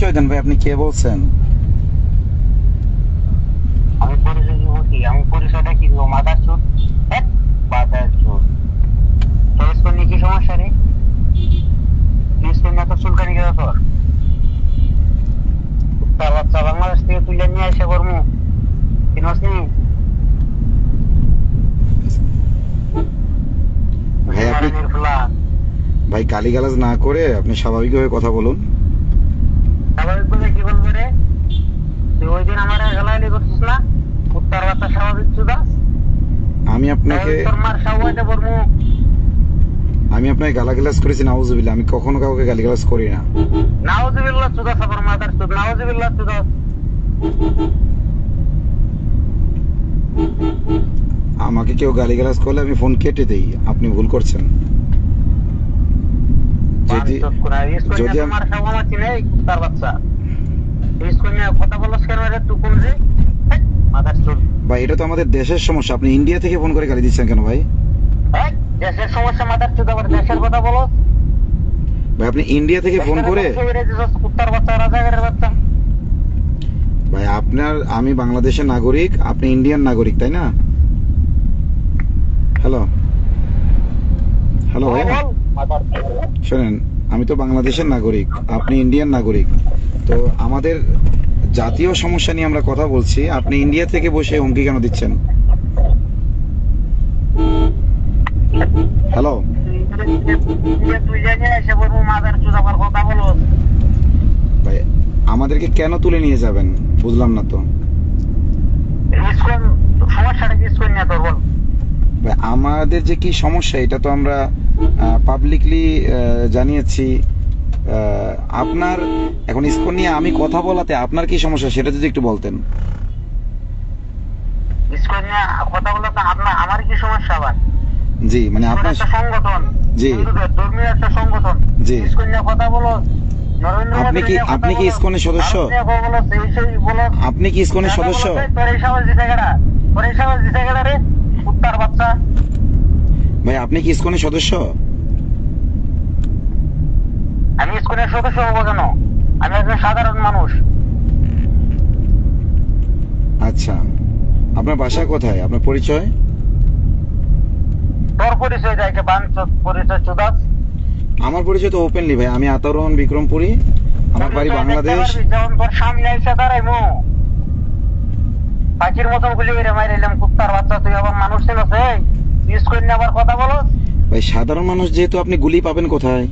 পরিচয় দেন ভাই আপনি কে বলছেন? আমি পরিচয় দিব কি? আমি পরিচয়টা কি দিব? মাথার চুট এক মাথার চুট চয়েস করলে কি সমস্যা রে? চয়েস করলে এত চুলকানি গেল তোর? তার বাচ্চা বাংলাদেশ থেকে তুলে নিয়ে এসে করমু। নি? ভাই আপনি ভাই গালিগালাজ না করে আপনি স্বাভাবিকভাবে কথা বলুন। ওই দিন আমার গালাগালি করছিস না উত্তর বাচ্চা স্বাভাবিক আমি আপনাকে আমি আপনাকে গালাগালাজ করেছি নাউজুবিল্লাহ। আমি কখনো কাউকে গালিগালাজ করি না। নাউজুবিল্লাহ মাদার নাউজুবিল্লাহ আমাকে কেউ গালিগালাজ করলে আমি ফোন কেটে দেই আপনি ভুল করছেন। যদি যদি আমি- তোমার সাহবা চিনে তার বাচ্চা। কথা বলছ কেন? রে তুই কোন রে হেই, মাদার ভাই এটা তো আমাদের দেশের সমস্যা। আপনি ইন্ডিয়া থেকে ফোন করে গালি দিচ্ছেন কেন ভাই? দেশের সমস্যা চুদ আবার দেশের কথা বলো ভাই আপনি ইন্ডিয়া থেকে ফোন করে কুত্তার বাচ্চা রাজাগারের বাচ্চা। ভাই আপনার আমি বাংলাদেশের নাগরিক আপনি ইন্ডিয়ান নাগরিক তাই না? হ্যালো হ্যালো ভাই? শোনেন আমি তো বাংলাদেশের নাগরিক আপনি ইন্ডিয়ান নাগরিক। তো আমাদের জাতীয় সমস্যা নিয়ে আমরা কথা বলছি আপনি ইন্ডিয়া থেকে বসে হুমকি কেন দিচ্ছেন? হ্যালো? আমাদেরকে কেন তুলে নিয়ে যাবেন? বুঝলাম না তো। আমাদের যে কি সমস্যা এটা তো আমরা পাবলিকলি জানিয়েছি। আপনার এখন ইসকন নিয়ে আমি কথা বলাতে আপনার কি সমস্যা? সেটা যদি একটু বলতেন। স্কুল নিয়ে কথা বলো তো আপনার আমার কি সমস্যা আবার? জি মানে আপনার সংগঠন। জি। ধর্মীয় একটা সংগঠন। জি। স্কুল নিয়ে কথা বলো আপনি কি- আপনি কি ইসকনের সদস্য? আপনি কি ইসকনের সদস্য? ভাই আপনি কি ইসকনের সদস্য? আমি স্কুলের সদস্য হব কেন? আমি একজন সাধারণ মানুষ। আচ্ছা আপনার বাসা কোথায়? আপনার পরিচয়? তোর পরিচয় দেয় কে বান পরিচয় চুদাস। আমার পরিচয় তো ওপেনলি ভাই। আমি আতারোহন বিক্রমপুরী। আমার বাড়ি বাংলাদেশ। যেমন তোর সামনে এসে দাঁড়াই মো পাখির মতো গুলি মেরে মাইরাইলাম কুত্তার বাচ্চা তুই আবার মানুষ ছিল সে স্কুল নিয়ে আবার কথা বলো। ভাই সাধারণ মানুষ যেহেতু আপনি গুলি পাবেন কোথায়?